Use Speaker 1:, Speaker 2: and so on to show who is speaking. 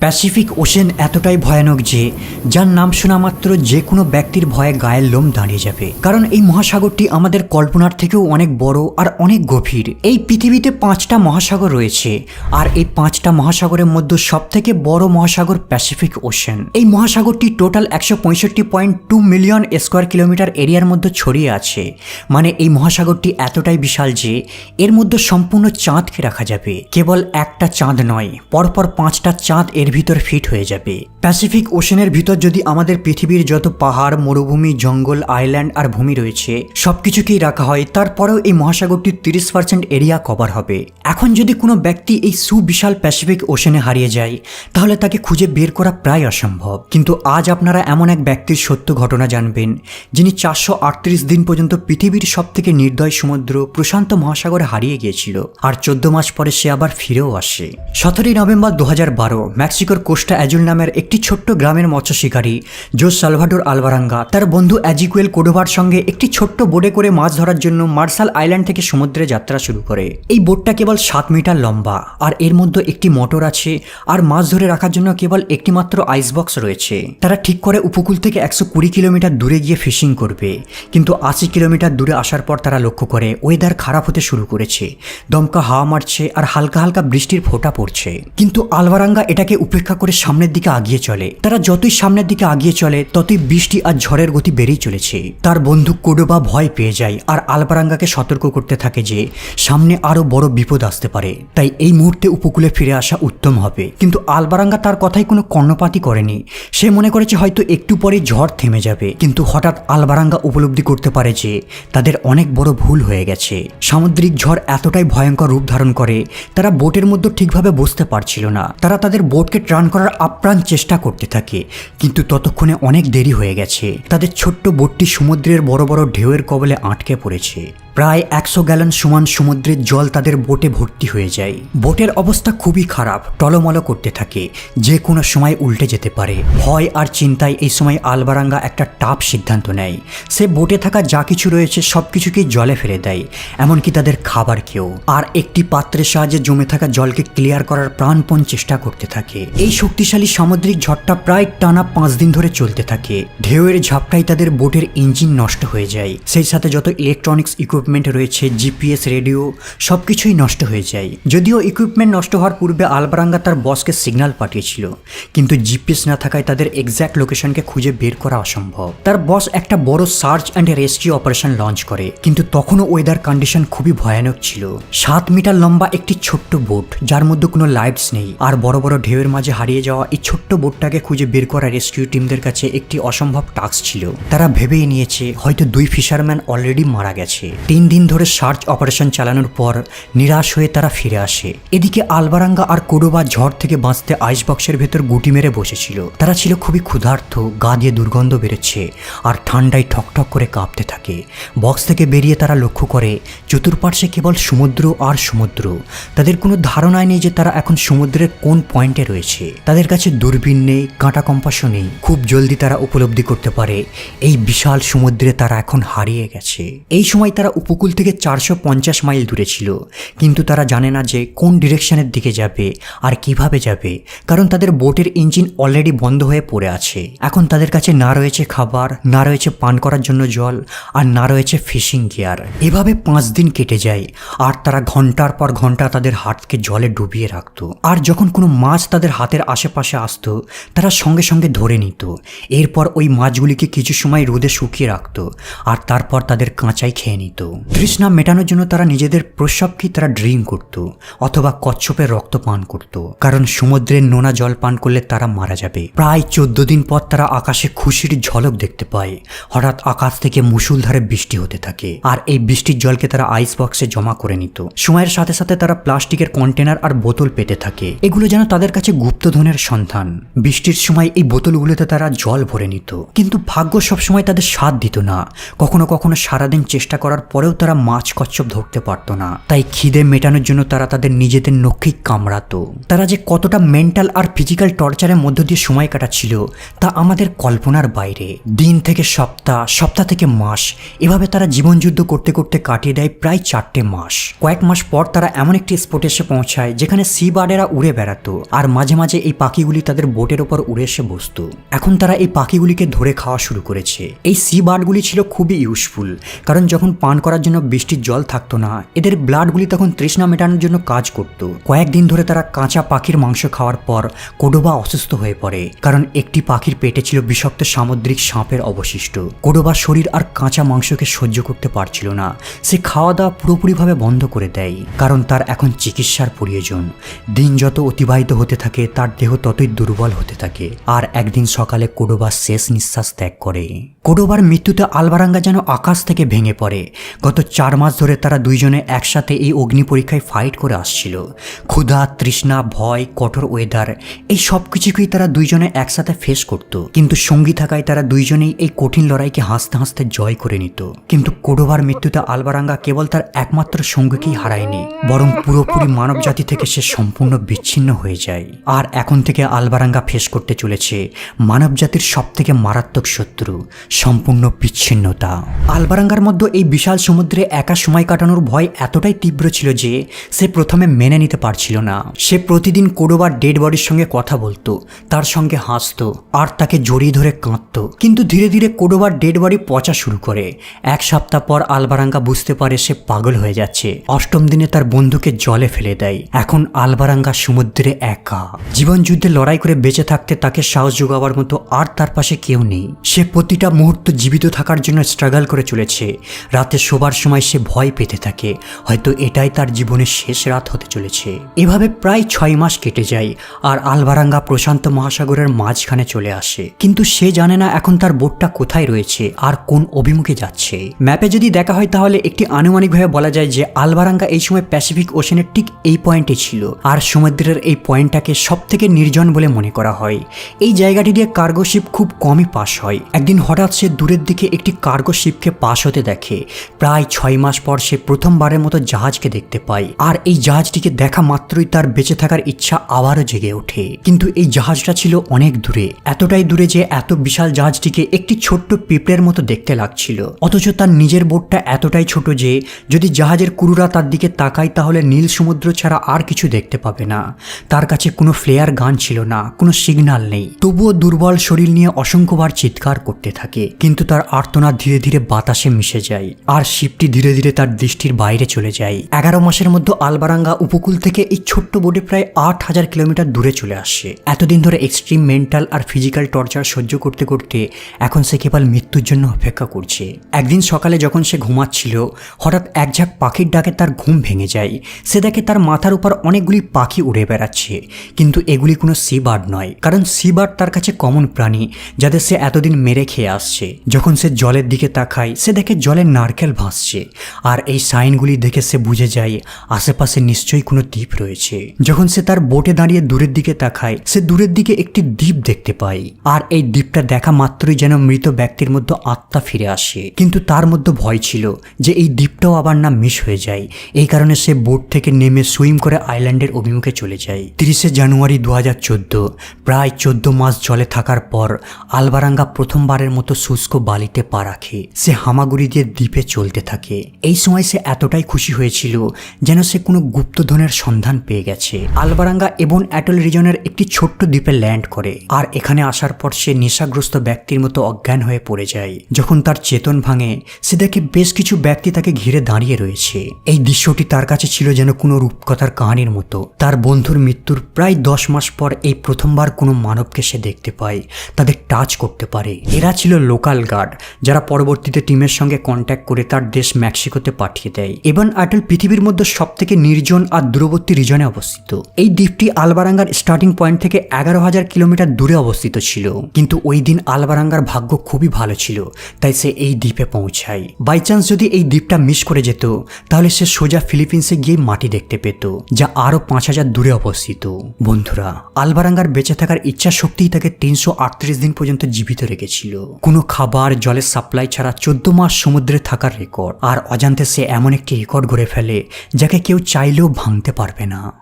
Speaker 1: Pacific ocean এতটাই ভয়ানক যে, যার নাম শোনা মাত্র যে কোনো ব্যক্তির ভয়ে গায়ের লোম দাঁড়িয়ে যাবে। কারণ এই মহাসাগরটি আমাদের কল্পনার থেকেও অনেক বড় আর অনেক গভীর। এই পৃথিবীতে পাঁচটা মহাসাগর রয়েছে, আর এই পাঁচটা মহাসাগরের মধ্যে সব থেকে বড় মহাসাগর প্যাসিফিক ওশেন এই মহাসাগরটি টোটাল একশো পঁয়ষট্টি point two million square kilometre এরিয়ার মধ্যে ছড়িয়ে আছে। মানে এই মহাসাগরটি এতটাই বিশাল যে, এর মধ্যে সম্পূর্ণ চাঁদকে রাখা যাবে। কেবল একটা চাঁদ নয়, পরপর পাঁচটা চাঁদ এর ভিতর ফিট হয়ে যাবে। প্যাসিফিক ওশেনের ভিতর যদি আমাদের পৃথিবীর যত পাহাড়, মরুভূমি, জঙ্গল, আইল্যান্ড আর ভূমি রয়েছে, সবকিছুকেই রাখা হয়, তারপরেও এই মহাসাগরটির তিরিশ পার্সেন্ট এরিয়া কভার হবে। এখন যদি কোনো ব্যক্তি এই সুবিশাল প্যাসিফিক ওশেনে হারিয়ে যায়, তাহলে তাকে খুঁজে বের করা প্রায় অসম্ভব। কিন্তু আজ আপনারা এমন এক ব্যক্তির সত্য ঘটনা জানবেন, যিনি চারশো আটত্রিশ দিন পর্যন্ত পৃথিবীর সব থেকে নির্দয় সমুদ্র, প্রশান্ত মহাসাগরে হারিয়ে গিয়েছিল। আর চোদ্দ মাস পরে সে আবার ফিরেও আসে। সতেরোই নভেম্বর দু হাজার বারো মেক্সিকোর কোস্টা অ্যাজুল নামের একটি ছোট্ট গ্রামের মৎস্য শিকারী, জোস সালভাডোর আলবারাঙ্গা তার বন্ধু অ্যাজিকুয়েল কোডোভার সঙ্গে একটি ছোট্ট বোটে করে মাছ ধরার জন্য মার্শাল আইল্যান্ড থেকে সমুদ্রে যাত্রা শুরু করে। এই বোটটা কেবল সাত মিটার লম্বা, আর এর মধ্যে একটি মোটর আছে, আর মাছ ধরে রাখার জন্য কেবল একটি মাত্র আইস বক্স রয়েছে। তারা ঠিক করে উপকূল থেকে একশো কুড়ি কিলোমিটার দূরে গিয়ে ফিশিং করবে, কিন্তু আশি কিলোমিটার দূরে আসার পর তারা লক্ষ্য করে ওয়েদার খারাপ হতে শুরু করেছে। দমকা হাওয়া মারছে, আর হালকা হালকা বৃষ্টির ফোঁটা পড়ছে। কিন্তু আলবারাঙ্গা এটাকে উপেক্ষা করে সামনের দিকে আগিয়ে চলে। তারা যতই সামনের দিকে আগিয়ে চলে, ততই বৃষ্টি আর ঝড়ের গতি বেড়েই চলেছে। তার বন্ধু কোডোবা ভয় পেয়ে যায় আর আলবারাঙ্গাকে সতর্ক করতে থাকে যে, সামনে আরও বড় বিপদ আসতে পারে। তাই এই মুহূর্তে উপকূলে ফিরে আসা উত্তম হবে। কিন্তু আলবারাঙ্গা তার কথাই কোনো কর্ণপাতই করেনি। সে মনে করেছে হয়তো একটু পরে ঝড় থেমে যাবে। কিন্তু হঠাৎ আলবারাঙ্গা উপলব্ধি করতে পারে যে, তাদের অনেক বড় ভুল হয়ে গেছে। সামুদ্রিক ঝড় এতটাই ভয়ঙ্কর রূপ ধারণ করে, তারা বোটের মধ্যে ঠিকভাবে বসতে পারছিল না। তারা তাদের বোটকে ট্রান করার আপ্রাণ চেষ্টা করতে থাকে, কিন্তু ততক্ষণে অনেক দেরি হয়ে গেছে। তাদের ছোট্ট বোটটি সমুদ্রের বড় বড় ঢেউয়ের কবলে আটকে পড়েছে। প্রায় একশো গ্যালন সমান সমুদ্রের জল তাদের বোটে ভর্তি হয়ে যায়। বোটের অবস্থা খুবই খারাপ টলমল করতে থাকে, যে কোনো সময় উল্টে যেতে পারে। ভয় আর চিন্তায় এই সময় আলবারাঙ্গা একটা টাপ সিদ্ধান্ত নেয়। সে বোটে থাকা যা কিছু রয়েছে সব কিছুকেই জলে ফেলে দেয়, এমনকি তাদের খাবার কেউ আর একটি পাত্রের সাহায্যে জমে থাকা জলকে ক্লিয়ার করার প্রাণপণ চেষ্টা করতে থাকে। এই শক্তিশালী সামুদ্রিক ঝড়টা প্রায় টানা পাঁচ দিন ধরে চলতে থাকে। ঢেউয়ের ঝাপটায় তাদের বোটের ইঞ্জিন নষ্ট হয়ে যায়। সেই সাথে যত ইলেকট্রনিক্স ইকুইপমেন্ট রয়েছে জিপিএস রেডিও সব কিছুই নষ্ট হয়ে যায়। যদিও ইকুইপমেন্ট নষ্ট হওয়ার পূর্বে আলবারাঙ্গা তার বসকে সিগন্যাল পাঠিয়েছিল, কিন্তু জিপিএস না থাকায় তাদের এক্স্যাক্ট লোকেশনকে খুঁজে বের করা অসম্ভব। তার বস একটা বড় search and rescue operation launch করে, কিন্তু তখনও ওয়েদার কন্ডিশন খুবই ভয়ানক ছিল। সাত মিটার লম্বা একটি ছোট্ট বোট যার মধ্যে কোনো লাইটস নেই, আর বড় বড় ঢেউয়ের মাঝে হারিয়ে যাওয়া এই ছোট্ট বোটটাকে খুঁজে বের করা রেস্কিউ টিমদের কাছে একটি অসম্ভব টাস্ক ছিল। তারা ভেবেই নিয়েছে, হয়তো দুই ফিশারম্যান অলরেডি মারা গেছে। তিন দিন ধরে সার্চ অপারেশন চালানোর পর নিরাশ হয়ে তারা ফিরে আসে। এদিকে আলবারাঙ্গা আর কোডোবা ঝড় থেকে বাঁচতে আইস বক্সের ভেতর গুটি মেরে বসেছিল। তারা ছিল খুবই ক্ষুধার্ত, গা দিয়ে দুর্গন্ধ বেড়েছে আর ঠান্ডায় ঠকঠক করে কাঁপতে থাকে। বক্স থেকে বেরিয়ে তারা লক্ষ্য করে, চতুর্পার্শ্বে কেবল সমুদ্র আর সমুদ্র। তাদের কোনো ধারণাই নেই যে তারা এখন সমুদ্রের কোন পয়েন্টে রয়েছে। তাদের কাছে দূরবীন নেই, কাঁটা কম্পাসও নেই। খুব জলদি তারা উপলব্ধি করতে পারে, এই বিশাল সমুদ্রে তারা এখন হারিয়ে গেছে। এই সময় তারা উপকূল থেকে চারশো পঞ্চাশ মাইল দূরে ছিল। কিন্তু তারা জানে না যে কোন ডিরেকশনের দিকে যাবে আর কীভাবে যাবে, কারণ তাদের বোটের ইঞ্জিন অলরেডি বন্ধ হয়ে পড়ে আছে। এখন তাদের কাছে না রয়েছে খাবার, না রয়েছে পান করার জন্য জল, আর না রয়েছে ফিশিং গিয়ার। এভাবে পাঁচ দিন কেটে যায়, আর তারা ঘণ্টার পর ঘণ্টা তাদের হাতকে জলে ডুবিয়ে রাখত। আর যখন কোনো মাছ তাদের হাতের আশেপাশে আসতো, তারা সঙ্গে সঙ্গে ধরে নিত। এরপর ওই মাছগুলিকে কিছু সময় রোদে শুকিয়ে রাখত, আর তারপর তাদের কাঁচাই খেয়ে নিত। তৃষ্ণা মেটানোর জন্য তারা নিজেদের প্রস্রাবকেই তারা ড্রিঙ্ক করত, অথবা কচ্ছপের রক্ত পান করত। কারণ সমুদ্রের নোনা জল পান করলে তারা মারা যাবে। প্রায় চোদ্দ দিন পর তারা আকাশে খুশির ঝলক দেখতে পায়। হঠাৎ আকাশ থেকে মুসুলধারে বৃষ্টি হতে থাকে, আর এই বৃষ্টির জলকে তারা আইস বক্সে জমা করে নিত। সময়ের সাথে সাথে তারা প্লাস্টিকের কন্টেনার আর বোতল পেতে থাকে। এগুলো যেন তাদের কাছে গুপ্তধনের সন্ধান। বৃষ্টির সময় এই বোতলগুলোতে তারা জল ভরে নিত। কিন্তু ভাগ্য সবসময় তাদের সাথ দিত না। কখনো কখনো সারাদিন চেষ্টা করার পর পরেও তারা মাছ কচ্ছপ ধরতে পারতো না। তাই খিদে মেটানোর জন্য তারা তাদের নিজেদের নখেই কামড়াতো। তারা যে কতটা মেন্টাল আর ফিজিক্যাল টর্চারের মধ্য দিয়ে সময় কাটাচ্ছিল, তা আমাদের কল্পনার বাইরে। দিন থেকে সপ্তাহ সপ্তাহ থেকে মাস, এভাবে তারা জীবনযুদ্ধ করতে করতে কাটিয়ে দেয় প্রায় চারটে মাস। কয়েক মাস পর তারা এমন একটি স্পটে এসে পৌঁছায়, যেখানে সি বার্ডেরা উড়ে বেড়াতো, আর মাঝে মাঝে এই পাখিগুলি তাদের বোটের ওপর উড়ে এসে বসতো। এখন তারা এই পাখিগুলিকে ধরে খাওয়া শুরু করেছে। এই সি বার্ডগুলি ছিল খুবই ইউজফুল কারণ যখন পান করার জন্য বৃষ্টির জল থাকতো না। এদের ব্লাডগুলি তখন তৃষ্ণা মেটানোর জন্য কাজ করত। কয়েকদিন ধরে তারা কাঁচা পাখির মাংস খাওয়ার পর কোডোবা অসুস্থ হয়ে পড়ে, কারণ একটি পাখির পেটে ছিল বিষাক্ত সামুদ্রিক সাপের অবশিষ্ট। কোডোবার শরীর আর কাঁচা মাংসকে সহ্য করতে পারছিল না। সে খাওয়া দাওয়া পুরোপুরিভাবে বন্ধ করে দেয়, কারণ তার এখন চিকিৎসার প্রয়োজন। দিন যত অতিবাহিত হতে থাকে, তার দেহ ততই দুর্বল হতে থাকে। আর একদিন সকালে কোডোবা শেষ নিঃশ্বাস ত্যাগ করে। কোডোবার মৃত্যুতে আলবারাঙ্গা যেন আকাশ থেকে ভেঙে পড়ে। গত চার মাস ধরে তারা দুইজনে একসাথে এই অগ্নি পরীক্ষায় ফাইট করে আসছিল। ক্ষুধা, তৃষ্ণা, ভয়, কঠোর ওয়েদার এই সব কিছুকেই তারা দুইজনে একসাথে ফেস করত। কিন্তু সঙ্গী থাকায় তারা দুইজনেই এই কঠিন লড়াইকে হাসতে হাসতে জয় করে নিত। কিন্তু কোডোবার মৃত্যুতে আলবারাঙ্গা কেবল তার একমাত্র সঙ্গীকেই হারায়নি, বরং পুরোপুরি মানব জাতি থেকে সে সম্পূর্ণ বিচ্ছিন্ন হয়ে যায়। আর এখন থেকে আলবারাঙ্গা ফেস করতে চলেছে। মানব জাতির সব থেকে মারাত্মক শত্রু সম্পূর্ণ বিচ্ছিন্নতা। আলবারাঙ্গার মধ্যে এই বিশাল সমুদ্রে একা সময় কাটানোর ভয় এতটাই তীব্র ছিল যে সে প্রথমে মেনে নিতে পারছিল না। সে প্রতিদিন কোডোবার ডেড বডির সঙ্গে কথা বলতো, তার সঙ্গে হাসতো, আর তাকে জড়িয়ে ধরে কাঁদতো। কিন্তু ধীরে ধীরে কোডোবার ডেড বডি পচা শুরু করে। এক সপ্তাহ পর আলবারাঙ্গা বুঝতে পারে সে পাগল হয়ে যাচ্ছে। অষ্টম দিনে তার বন্ধুকে জলে ফেলে দেয়। এখন আলবারাঙ্গা সমুদ্রে একা। জীবন যুদ্ধে লড়াই করে বেঁচে থাকতে তাকে সাহস যোগাবার মতো আর তার পাশে কেউ নেই। সে প্রতিটা মুহূর্ত জীবিত থাকার জন্য স্ট্রাগল করে চলেছে। রাতে শোবার সময় সে ভয় পেতে থাকে। হয়তো এটাই তার জীবনের শেষ রাত হতে চলেছে। এভাবে প্রায় ছয় মাস কেটে যায় আর আলবারাঙ্গা প্রশান্ত মহাসাগরের মাঝখানে চলে আসে। কিন্তু সে জানে না এখন তার বোটটা কোথায় রয়েছে আর কোন অভিমুখে যাচ্ছে। ম্যাপে যদি দেখা হয় তাহলে একটি আনুমানিকভাবে বলা যায় যে আলবারাঙ্গা এই সময় প্যাসিফিক ওশেনের ঠিক এই পয়েন্টে ছিল। আর সমুদ্রের এই পয়েন্টটাকে সব থেকে নির্জন বলে মনে করা হয়। এই জায়গাটি দিয়ে কার্গো শিপ খুব কমই পাস হয়। একদিন হঠাৎ সে দূরের দিকে একটি কার্গো শিপকে পাশ হতে দেখে। প্রায় ছয় মাস পর সে প্রথমবারের মতো জাহাজকে দেখতে পায়। আর এই জাহাজটিকে দেখা মাত্রই তার বেঁচে থাকার ইচ্ছা আবারও জেগে ওঠে। কিন্তু এই জাহাজটা ছিল অনেক দূরে, এতটাই দূরে যে এত বিশাল জাহাজটিকে একটি ছোট্ট পিঁপড়ের মতো দেখতে লাগছিল। অথচ তার নিজের বোটটা এতটাই ছোট যে, যদি জাহাজের কুরুরা তার দিকে তাকায় তাহলে নীল সমুদ্র ছাড়া আর কিছু দেখতে পাবে না। তার কাছে কোনো ফ্লেয়ার গান ছিল না, কোনো সিগন্যাল নেই। তবুও দুর্বল শরীর নিয়ে অসংখ্যবার চিৎকার করতে থাকে। কিন্তু তার আর্তনাদ ধীরে ধীরে বাতাসে মিশে যায় আর শিপটি ধীরে ধীরে তার দৃষ্টির বাইরে চলে যায়। এগারো মাসের মধ্যে আলবারাঙ্গা উপকূল থেকে এই ছোট্ট বোটে প্রায় আট হাজার কিলোমিটার দূরে চলে আসে। এতদিন ধরে এক্সট্রিম মেন্টাল আর ফিজিক্যাল টর্চার সহ্য করতে করতে এখন সে কেবল মৃত্যুর জন্য অপেক্ষা করছে। একদিন সকালে যখন সে ঘুমাচ্ছিল, হঠাৎ এক ঝাঁক পাখির ডাকে তার ঘুম ভেঙে যায়। সে দেখে তার মাথার উপর অনেকগুলি পাখি উড়ে বেড়াচ্ছে, কিন্তু এগুলি কোনো সি বার্ড নয়, কারণ সি বার্ড তার কাছে কমন প্রাণী, যাদের সে এতদিন মেরে খেয়ে আসছে যখন সে জলের দিকে তাকায়, সে দেখে জলে নারকেল ভাসছে। আর এই সাইনগুলি দেখে সে বুঝে যায়, আশেপাশে নিশ্চয়ই কোনো দ্বীপ রয়েছে। যখন সে তার বোটে দাঁড়িয়ে দূরের দিকে তাকায়, সে দূরের দিকে একটি দ্বীপ দেখতে পায়। আর এই দ্বীপটা দেখা মাত্রই যেন মৃত ব্যক্তির মধ্যে আত্মা ফিরে আসে। কিন্তু তার মধ্যে ভয় ছিল যে এই দ্বীপটাও আবার না মিস হয়ে যায়। এই কারণে সে বোট থেকে নেমে সুইম করে আইল্যান্ডের অভিমুখে চলে যায়। তিরিশে জানুয়ারি দু হাজার চোদ্দ, প্রায় চোদ্দ মাস জলে থাকার পর, আলবারাঙ্গা প্রথমবারের মতো শুষ্ক বালিতে পা রাখে। সে হামাগুড়ি দিয়ে দ্বীপে চলতে থাকে। এই সময় সে এতটাই খুশি হয়েছিল যেন সে কোনো গুপ্তধনের সন্ধান পেয়ে গেছে। আলবারাঙ্গা এবং অ্যাটল রিজনের একটি ছোট্ট দ্বীপে ল্যান্ড করে। আর এখানে আসার পর সে নেশাগ্রস্ত ব্যক্তির মতো অজ্ঞান হয়ে পড়ে যায়। যখন তার চেতন ভাঙে, সে দেখে বেশ কিছু ব্যক্তি তাকে ঘিরে দাঁড়িয়ে রয়েছে। এই দৃশ্যটি তার কাছে ছিল যেন কোনো রূপকথার কাহানির মতো। তার বন্ধুর মৃত্যুর প্রায় দশ মাস পর এই প্রথমবার কোনো মানবকে সে দেখতে পায়। তাদের টাচ করতে পারে। এরা ছিল লোকাল গার্ড যারা পরবর্তীতে টিমের সঙ্গে কন্ট্যাক্ট করে তার দেশ মেক্সিকোতে পাঠিয়ে দেয়। এবং আটল পৃথিবীর মধ্যে সব থেকে নির্জন আর দূরবর্তী রিজনে অবস্থিত। এই দ্বীপটি আলবারাঙ্গার স্টার্টিং পয়েন্ট থেকে এগারো হাজার কিলোমিটার দূরে অবস্থিত ছিল। কিন্তু ওই দিন আলবারাঙ্গার ভাগ্য খুবই ভালো ছিল, তাই সে এই দ্বীপে পৌঁছায়। বাই চান্স যদি এই দ্বীপটা মিস করে যেত, তাহলে সে সোজা ফিলিপিন্সে গিয়ে মাটি দেখতে পেত, যা আরও পাঁচ হাজার দূরে অবস্থিত। বন্ধুরা, আলবারাঙ্গার বেঁচে থাকার ইচ্ছা শক্তিই তাকে তিনশো আটত্রিশ দিন পর্যন্ত জীবিত রেখেছিল। কোনো কোনো খাবার জলের সাপ্লাই ছাড়া চোদ্দ মাস সমুদ্রে থাকার রেকর্ড আর অজান্তে সে এমন একটি রেকর্ড গড়ে ফেলে, যাকে কেউ চাইলেও ভাঙতে পারবে না।